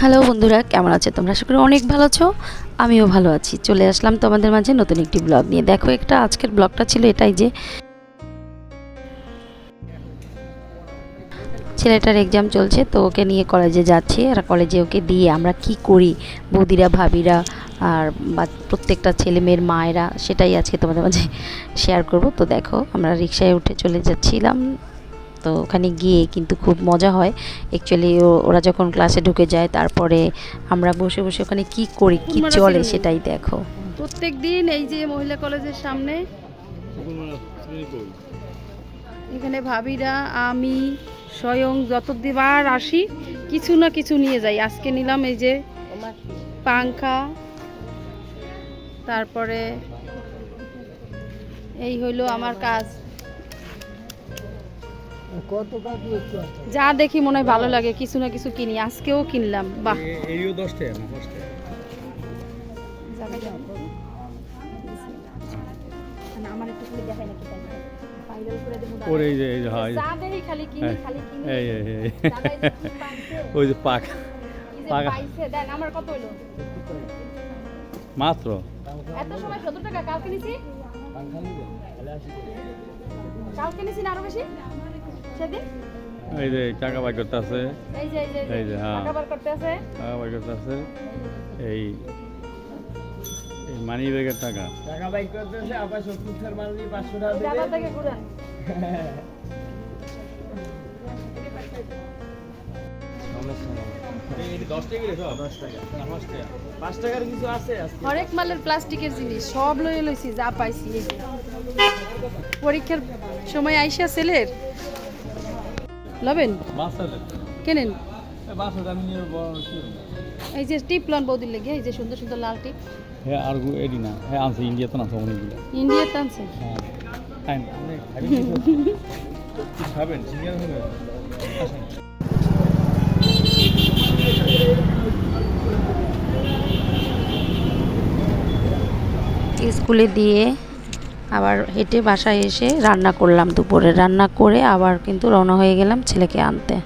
Hello বন্ধুরা, কেমন আছো? তোমরা আশা করি অনেক ভালো আছো, আমিও ভালো আছি। চলে আসলাম তোমাদের মাঝে নতুন একটি ব্লগ নিয়ে। দেখো, একটা আজকের ব্লগটা ছিল এটাই যে, ছেলেটার এক্সাম চলছে, তো ওকে নিয়ে কলেজে যাচ্ছি। আর কলেজে ওকে দিয়ে আমরা কি করি, বৌদিরা, ভাবিরা, আর প্রত্যেকটা ছেলে মেয়ের মায়েরা সেটাই আজকে তোমাদের মাঝে শেয়ার করব। তো দেখো, আমরা রিক্সায় উঠে চলে যাচ্ছিলাম। তো ওখানে গিয়ে কিন্তু খুব মজা হয়। অ্যাকচুয়ালি ওরা যখন ক্লাসে ঢুকে যায় তারপরে আমরা বসে বসে ওখানে কি করি কি চলে সেটাই দেখো। প্রত্যেক দিন এই যে মহিলা কলেজের সামনে এখানে ভাবিরা আমি স্বয়ং যতবার আসি কিছু না কিছু নিয়ে যাই। আজকে নিলাম এই যে পাংখা তারপরে এই হইল আমার কাজ। যা দেখি মনে হয় ভালো লাগে কিছু না কিছু কিনি। আজকেও কিনলাম বাহ। এইও দশ টাকা না পাঁচ টাকা ওর এই যে এই যে হ্যাঁ এই যে- যা খালি কিনি খালি কিনি। এই এই এই। দাদা এই যে কি পাইছে? ওই যে পাক কি পাকা। পাইছে, দেন আমার কত হইল? মাত্র? এত সময় 70 টাকা, কালকে নিছি? কালকে নিছি না আরও বেশি? এই যে টাকা বাই করতে আছে। এই যে, এই যে, হ্যাঁ। টাকা বার করতে আছে। টাকা বাই করতে আছে। এই এই মানি ব্যাগের টাকা। টাকা আবার সত্তর টাকার মাল দিয়ে পাঁচশো টাকা থেকে ঘুরান। আছে মালের প্লাস্টিকের জিনিস সব লয়ে লইছি যা পাইছি। পরীক্ষার সময় আইসা ছেলের লবেন? কেনেন? এই যে টিপ লন বৌদির লেগে এই যে সুন্দর সুন্দর লাল টিপ। হ্যাঁ আর এডি না। হ্যাঁ আনছে ইন্ডিয়াতে না অনেকগুলো ইন্ডিয়াতে আনছে? হ্যাঁ। খাবেন? সিঙ্গার হবে স্কুলে দিয়ে আবার হেঁটে বাসায় এসে রান্না করলাম দুপুরে। রান্না করে আবার কিন্তু রওনা হয়ে গেলাম ছেলেকে আনতে।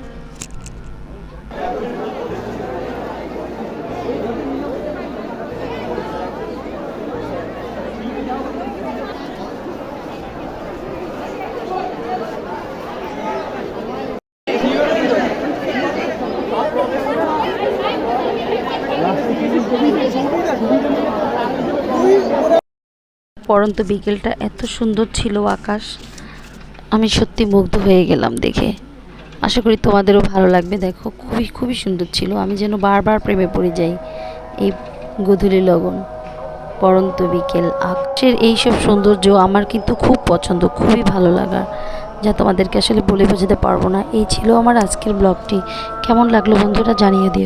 পরন্ত বিকেলটা এত সুন্দর ছিল আকাশ। আমি সত্যি মুগ্ধ হয়ে গেলাম দেখে। আশা করি তোমাদেরও ভালো লাগবে। দেখো, খুবই খুবই সুন্দর ছিল। আমি যেন বারবার প্রেমে পড়ে যাই এই গধূলি লগন, পরন্ত বিকেল, আকাশের এইসব সৌন্দর্য আমার কিন্তু খুব পছন্দ, খুবই ভালো লাগা। যা তোমাদেরকে আসলে বলে বোঝাতে পারব না। এই ছিল আমার আজকের ব্লগটি। কেমন লাগল বন্ধুরা জানিয়ে দিও।